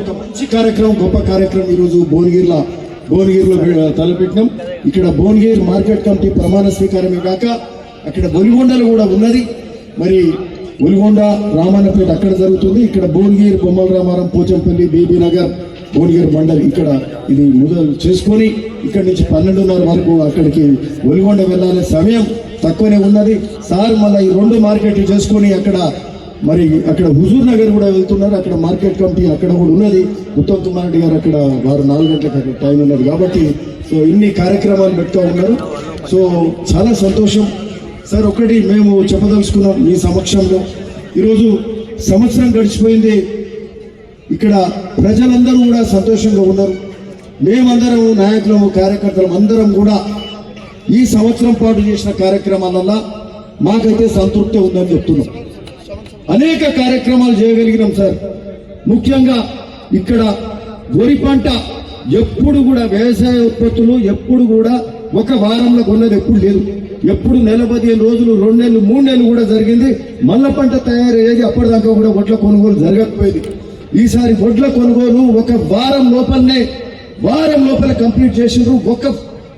ఒక మంచి కార్యక్రమం గొప్ప కార్యక్రమం ఈరోజు భువనగిరిలో భువనగిరిలో తలపెట్టినాం. ఇక్కడ భువనగిరి మార్కెట్ కమిటీ ప్రమాణ స్వీకారమే కాక అక్కడ బొలిగొండలు కూడా ఉన్నది. మరి ఒలిగొండ రామాన్నపేట అక్కడ జరుగుతుంది. ఇక్కడ భువనగిరి బొమ్మల రామారం పోచంపల్లి బీబీ నగర్ భువనగిరి మండలి ఇక్కడ ఇది మొదలు చేసుకొని ఇక్కడ నుంచి పన్నెండున్నర వరకు అక్కడికి ఒలిగొండ వెళ్ళాలనే సమయం తక్కువనే ఉన్నది. సార్ మళ్ళీ ఈ రెండు మార్కెట్లు చేసుకొని అక్కడ మరి అక్కడ హుజూర్ నగర్ కూడా వెళ్తున్నారు. అక్కడ మార్కెట్ కమిటీ అక్కడ కూడా ఉన్నది. ఉత్తమ్ కుమార్ రెడ్డి గారు అక్కడ వారు నాలుగు గంటలకు అక్కడ టైం ఉన్నది కాబట్టి సో ఇన్ని కార్యక్రమాలు పెట్టుకో ఉన్నారు. సో చాలా సంతోషం. సార్ ఒకటి మేము చెప్పదలుచుకున్నాం మీ సమక్షంలో. ఈరోజు సంవత్సరం గడిచిపోయింది. ఇక్కడ ప్రజలందరూ కూడా సంతోషంగా ఉన్నారు. మేమందరం నాయకులము కార్యకర్తలం అందరం కూడా ఈ సంవత్సరం పాటు చేసిన కార్యక్రమాలల్ల మాకైతే సంతృప్తి ఉందని చెప్తున్నాం. అనేక కార్యక్రమాలు చేయగలిగినాం సార్. ముఖ్యంగా ఇక్కడ వరి పంట ఎప్పుడు కూడా వ్యవసాయ ఉత్పత్తులు ఎప్పుడు కూడా ఒక వారంలో కొన్నది ఎప్పుడు లేదు. ఎప్పుడు నెల పదిహేను రోజులు రెండు నెలలు మూడు నెలలు కూడా జరిగింది. మల్ల పంట తయారయ్యేది అప్పటిదాకా కూడా వడ్ల కొనుగోలు జరగకపోయేది. ఈసారి వడ్ల కొనుగోలు ఒక వారం లోపలనే వారం లోపల కంప్లీట్ చేసిండ్రు. ఒక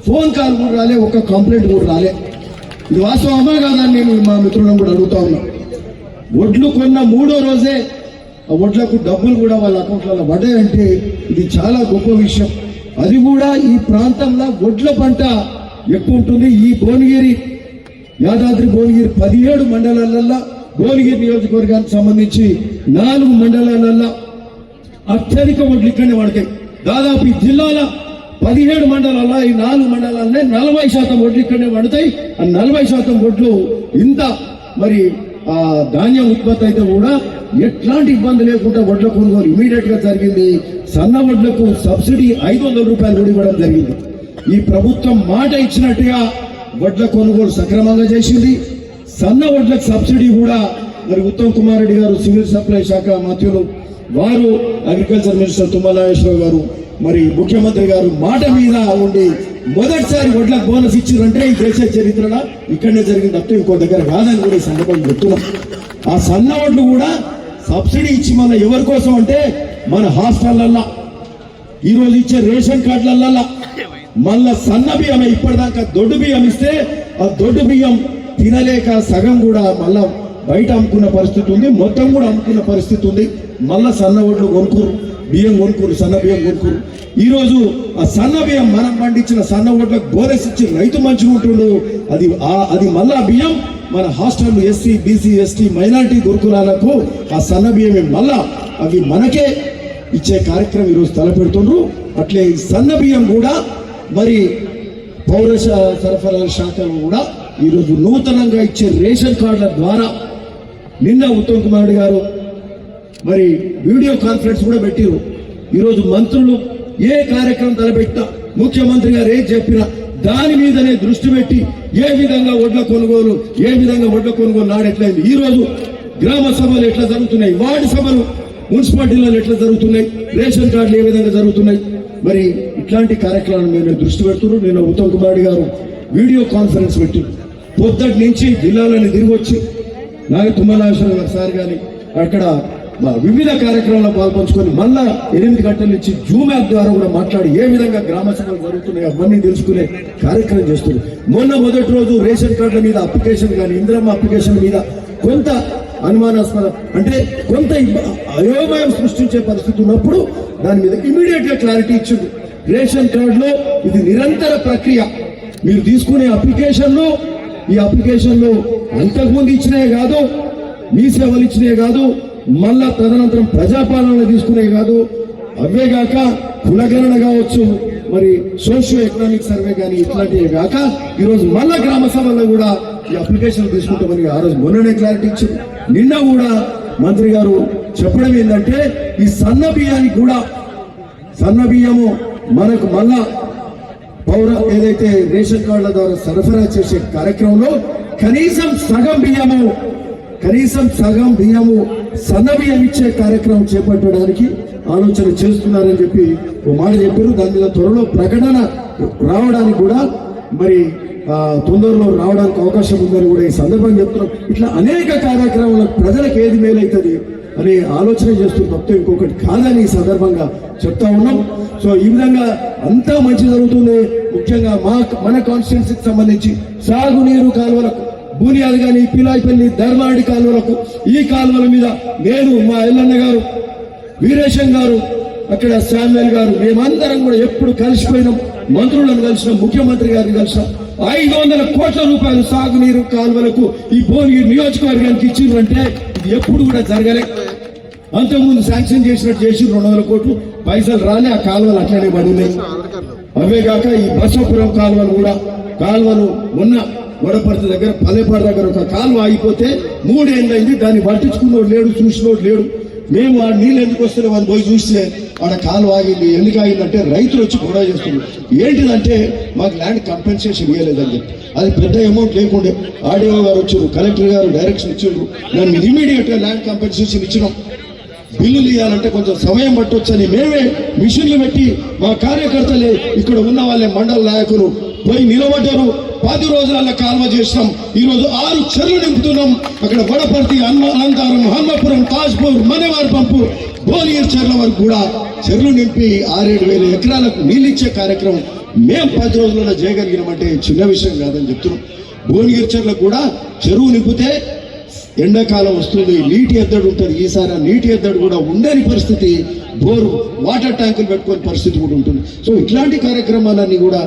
ఫోన్ కాల్ కూడా రాలే ఒక కంప్లైంట్ కూడా రాలే. ఇది వాస్తవమా కాదని నేను మా మిత్రులను కూడా అడుగుతా ఉన్నాను వడ్లు కొన్న మూడో రోజే ఆ వడ్లకు డబ్బులు కూడా వాళ్ళ అకౌంట్లలో పడ్డాయంటే ఇది చాలా గొప్ప విషయం. అది కూడా ఈ ప్రాంతంలో వడ్ల పంట ఎక్కువ ఉంటుంది. ఈ భువనగిరి యాదాద్రి భువనగిరి పదిహేడు మండలాలల్లో భువనగిరి నియోజకవర్గానికి సంబంధించి నాలుగు మండలాలల్లో అత్యధిక వడ్లు ఇక్కడనే పడతాయి. దాదాపు ఈ జిల్లాల పదిహేడు మండలాల్లో ఈ నాలుగు మండలాలనే నలభై శాతం వడ్లు ఇక్కడనే పడతాయి. ఆ నలభై శాతం వడ్లు ఇంత మరి ఆ ధాన్యం ఉత్పత్తి అయితే కూడా ఎట్లాంటి ఇబ్బంది లేకుండా వడ్ల కొనుగోలు ఇమీడియట్గా జరిగింది. సన్న వడ్లకు సబ్సిడీ ఐదు వందల రూపాయలు కూడా ఇవ్వడం జరిగింది. ఈ ప్రభుత్వం మాట ఇచ్చినట్టుగా వడ్ల కొనుగోలు సక్రమంగా చేసింది. సన్న వడ్లకు సబ్సిడీ కూడా మరి ఉత్తమ్ కుమార్ రెడ్డి గారు సివిల్ సప్లై శాఖ మంత్రులు వారు అగ్రికల్చర్ మినిస్టర్ తుమ్మల గారు మరి ముఖ్యమంత్రి గారు మాట మీద ఉండి మొదటిసారి వడ్లకు బోనస్ ఇచ్చారంటే ఈ దేశ చరిత్రలో ఇక్కడనే జరిగింది. తప్ప ఇంకో దగ్గర కాదని కూడా ఈ సందర్భం చెప్తున్నాం. ఆ సన్న వడ్లు కూడా సబ్సిడీ ఇచ్చి మన ఎవరి కోసం అంటే మన హాస్టళ్ళల్లో ఈ రోజు ఇచ్చే రేషన్ కార్డులల్లో మళ్ళా సన్న బియ్యం ఇప్పటిదాకా దొడ్డు బియ్యం ఇస్తే ఆ దొడ్డు బియ్యం తినలేక సగం కూడా మళ్ళా బయట అమ్ముకున్న పరిస్థితి ఉంది మొత్తం కూడా అమ్ముకున్న పరిస్థితి ఉంది. మళ్ళా సన్న ఒడ్లు కొనుక్కురు బియ్యం కొనుక్కురు సన్న బియ్యం కొనుక్కురు. ఈరోజు ఆ సన్న బియ్యం మనం పండించిన సన్న ఓట్ల బోనస్ రైతు మంచిగా ఉంటుండు. అది ఆ- అది మళ్ళా బియ్యం మన hostel SC BC ST minority గురుకులాలకు ఆ సన్న బియ్యమే మళ్ళా అవి మనకే ఇచ్చే కార్యక్రమం ఈరోజు తలపెడుతుండ్రు. అట్లే ఈ సన్న బియ్యం కూడా మరి పౌర సరఫరాల శాఖలు కూడా ఈరోజు నూతనంగా ఇచ్చే రేషన్ కార్డుల ద్వారా నిన్న ఉత్తమ్ కుమార్ గారు మరి వీడియో కాన్ఫరెన్స్ కూడా పెట్టిరు. ఈరోజు మంత్రులు ఏ కార్యక్రమం తలపెట్టినా ముఖ్యమంత్రి గారు ఏం చెప్పినా దాని మీదనే దృష్టి పెట్టి ఏ విధంగా ఒడ్ల కొనుగోలు ఏ విధంగా ఒడ్ల కొనుగోలు నాడెట్లయింది ఈ రోజు గ్రామ సభలు ఎట్లా జరుగుతున్నాయి? వార్డు సభలు మున్సిపాలిటీలలో ఎట్లా జరుగుతున్నాయి? రేషన్ కార్డులు ఏ విధంగా జరుగుతున్నాయి? మరి ఇట్లాంటి కార్యక్రమాలు మేము దృష్టి పెడుతున్నారు. నేను ఉత్తమ్ కుమార్ గారు వీడియో కాన్ఫరెన్స్ పెట్టి పొద్దుటి నుంచి జిల్లాలని తిరిగి వచ్చి నాగ తుమ్మనాశ్వరం గారు సార్ కానీ అక్కడ వివిధ కార్యక్రమాల్లో పాల్పంచుకొని మళ్ళా ఎనిమిది గంటల నుంచి జూమ్ యాప్ ద్వారా కూడా మాట్లాడి ఏ విధంగా గ్రామ సభలు జరుగుతున్నాయి అవన్నీ తెలుసుకునే కార్యక్రమం చేస్తుంది. మొన్న మొదటి రోజు రేషన్ కార్డుల మీద అప్లికేషన్ కానీ ఇందిరమ్మ అప్లికేషన్ మీద కొంత అనుమానాస్పద అంటే కొంత అయోమయం సృష్టించే పరిస్థితి ఉన్నప్పుడు దాని మీద ఇమీడియట్గా క్లారిటీ ఇచ్చింది. రేషన్ కార్డులో ఇది నిరంతర ప్రక్రియ. మీరు తీసుకునే అప్లికేషన్లు ఈ అప్లికేషన్లు అంతకుముందు ఇచ్చినాయి కాదు మీ సేవలు ఇచ్చినాయి కాదు మళ్ళా తదనంతరం ప్రజాపాలన తీసుకునే కాదు అవే కాక కులగణన కావచ్చు మరి సోషియో ఎకనామిక్ సర్వే కానీ ఇట్లాంటివి కాక ఈరోజు మళ్ళా గ్రామ సభల్లో కూడా ఈ అప్లికేషన్ తీసుకుంటామని ఆ రోజు మొన్ననే క్లారిటీ ఇచ్చింది నిన్న కూడా మంత్రి గారు చెప్పడం ఏంటంటే ఈ సన్న బియ్యానికి కూడా సన్న బియ్యము మనకు మళ్ళా పౌర ఏదైతే రేషన్ కార్డుల ద్వారా సరఫరా చేసే కార్యక్రమంలో కనీసం సగం బియ్యము కనీసం సగం బియ్యము సన్న ఇచ్చే కార్యక్రమం చేపట్టడానికి ఆలోచన చేస్తున్నారని చెప్పి ఓ మాట చెప్పారు. దాని మీద త్వరలో ప్రకటన రావడానికి కూడా మరి తొందరలో రావడానికి అవకాశం ఉందని కూడా ఈ సందర్భంగా చెప్తున్నాం. ఇట్లా అనేక కార్యక్రమాలు ప్రజలకు ఏది మేలవుతుంది అనే ఆలోచన చేస్తూ తప్పితే ఇంకొకటి కాదని ఈ సందర్భంగా చెప్తా ఉన్నాం. సో ఈ విధంగా అంతా మంచి జరుగుతుంది. ముఖ్యంగా మా మన కాన్స్టిట్యున్సీకి సంబంధించి సాగునీరు కాలువలకు బూనియాది కానీ పిలాయిపల్లి ధర్మాడి కాలువలకు ఈ కాలువల మీద నేను మా ఎల్లన్న గారు వీరేశం గారు అక్కడ శామ్యుల్ గారు మేమందరం కూడా ఎప్పుడు కలిసిపోయినాం. మంత్రులను కలిసినాం ముఖ్యమంత్రి గారిని కలిసినాం. ఐదు వందల కోట్ల రూపాయలు సాగునీరు కాలువలకు ఈ భువనగిరి నియోజకవర్గానికి ఇచ్చిండ్రంటే ఇది ఎప్పుడు కూడా జరగలే. అంతకుముందు శాంక్షన్ చేసినట్టు చేసి రెండు వందల కోట్లు. పైసలు రాలే ఆ కాలువలు అట్లనే పడినాయి అవే కాక ఈ బసవపురం కాలువలు కూడా కాలువలు ఉన్న వడపర్తి దగ్గర పల్లెపాడు దగ్గర ఒక కాలువ ఆగిపోతే మూడేళ్ళైంది దాన్ని పట్టించుకున్నోడు లేడు చూసినోడు లేడు. మేము ఆ నీళ్ళు ఎందుకు వస్తున్నాం అని పోయి చూస్తే ఆడ కాలు ఆగింది. ఎందుకు ఆగిందంటే రైతులు వచ్చి గొడవ చేస్తున్నారు. ఏంటిదంటే మాకు ల్యాండ్ కంపెన్సేషన్ ఇవ్వలేదని చెప్పి. అది పెద్ద అమౌంట్ లేకుండే ఆర్డీఓ గారు వచ్చారు కలెక్టర్ గారు డైరెక్షన్ ఇచ్చారు నన్ను ఇమీడియట్గా ల్యాండ్ కంపెన్సేషన్ ఇచ్చినాం. బిల్లులు ఇవ్వాలంటే కొంచెం సమయం పట్టొచ్చని మేమే మిషన్లు పెట్టి మా కార్యకర్తలే ఇక్కడ ఉన్న వాళ్ళే మండల నాయకులు పోయి నిలబడ్డారు. పది రోజుల కాల్వ చేసినాం. ఈరోజు ఆరు చెరువులు నింపుతున్నాం. అక్కడ వడపర్తి అన్న అలంకారం హమ్మపురం తాజ్పూర్ మనవారి పంపు భువనగిరి చెర్ల వరకు కూడా చెరువు నింపి ఆరేడు వేల ఎకరాలకు నీళ్ళిచ్చే కార్యక్రమం మేము పది రోజుల్లో చేయగలిగినామంటే చిన్న విషయం కాదని చెప్తున్నాం. భువనగిరి చెర్లకు కూడా చెరువు నింపితే ఎండాకాలం వస్తుంది నీటి ఎద్దడు ఉంటుంది. ఈసారి నీటి ఎద్దడు కూడా ఉండని పరిస్థితి బోరు వాటర్ ట్యాంకులు పెట్టుకునే పరిస్థితి కూడా ఉంటుంది. సో ఇట్లాంటి కార్యక్రమాలన్నీ కూడా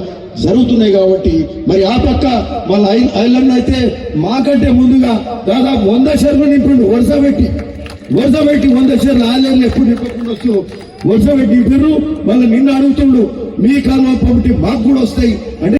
జరుగుతున్నాయి కాబట్టి మరి ఆ పక్క వాళ్ళ ఐలండ్ అయితే మాకంటే ముందుగా దాదాపు వంద షేర్లు నింపిండు వరుస పెట్టి. వరుస పెట్టి వంద షేర్లు ఆలేళ్ళు ఎప్పుడు నింపకుండా వస్తూ వరుస పెట్టి నింపారు మళ్ళీ నిన్న అడుగుతుండు మీ కాలువ పంపితే మాకు కూడా వస్తాయి. అంటే